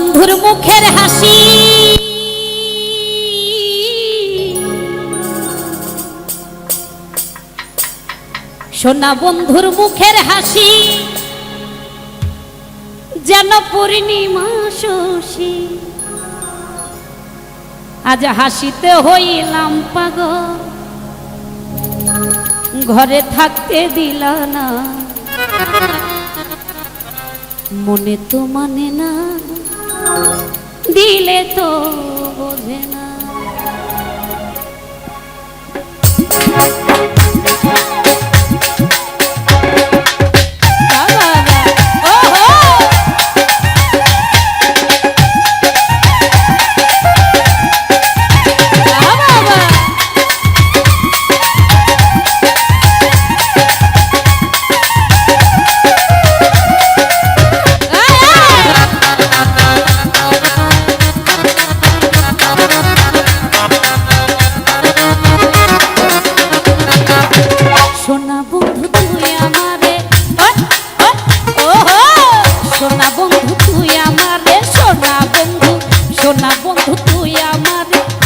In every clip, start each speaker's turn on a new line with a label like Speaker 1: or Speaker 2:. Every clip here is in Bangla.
Speaker 1: বন্ধুর মুখের হাসি। সোনা বন্ধুর মুখের হাসি, যেন পূর্ণিমা শশী। আজ হাসিতে হইলাম পাগ ঘরে থাকতে দিল না। মনে তো মানে না দিলে তো বোঝে না।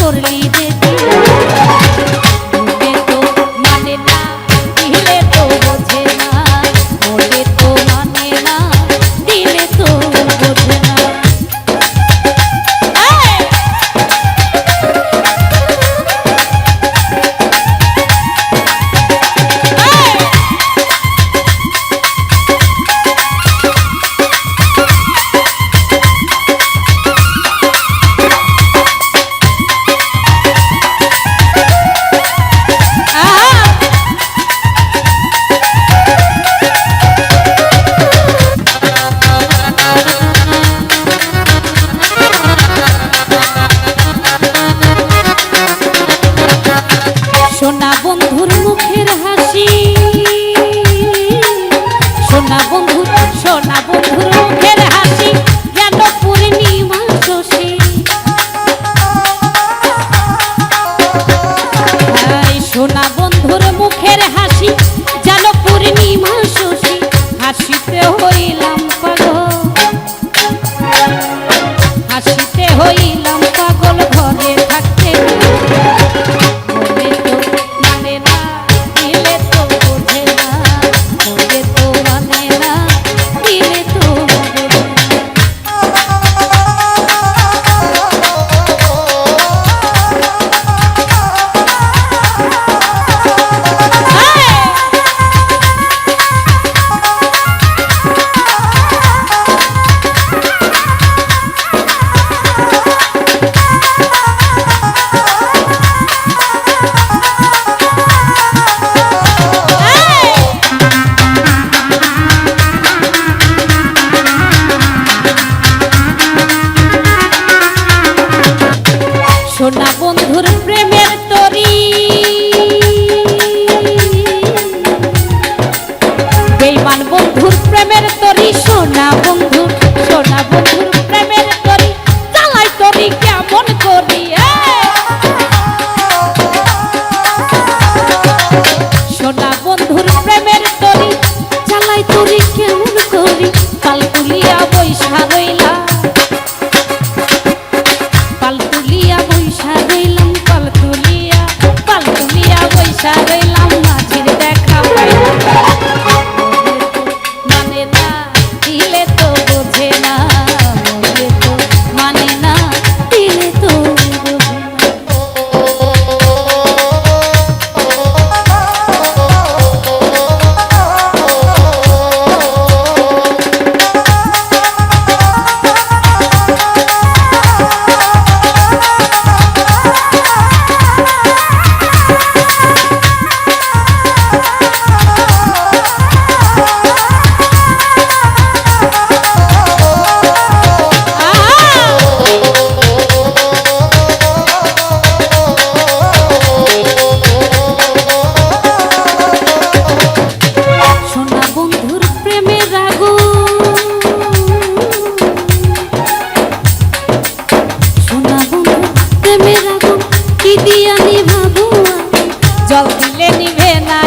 Speaker 1: করলি হাসিতে হইলাম। দিলে নিবে না